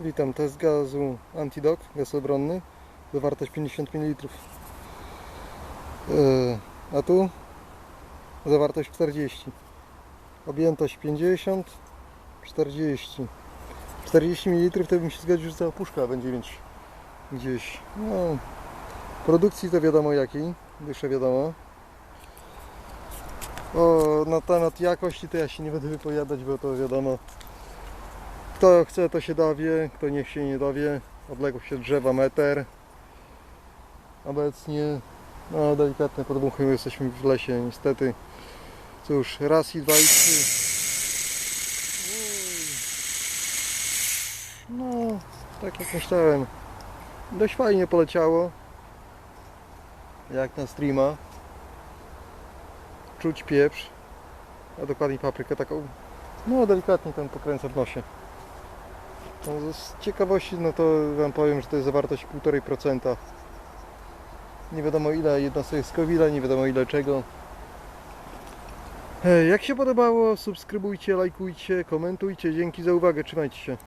Witam, test gazu Antidoc, gaz obronny, zawartość 50 ml. A tu zawartość 40. Objętość 50, 40. 40 ml to bym się zgodził, że cała puszka będzie mieć gdzieś. No, produkcji to wiadomo jakiej, jeszcze wiadomo. O, na temat jakości to ja się nie będę wypowiadać, bo to wiadomo. Kto chce, to się dowie, kto niech się nie dowie. Odległość od drzewa meter. Obecnie, no delikatne podmuchy, jesteśmy w lesie niestety. Cóż, raz i dwa i trzy. No, tak jak myślałem. Dość fajnie poleciało. Jak na streama. Czuć pieprz. A dokładniej paprykę taką. No delikatnie ten pokręcę w nosie. No, z ciekawości, no to Wam powiem, że to jest zawartość 1,5%. Nie wiadomo ile jednostek Scoville'a, nie wiadomo ile czego. Jak się podobało, subskrybujcie, lajkujcie, komentujcie. Dzięki za uwagę, trzymajcie się.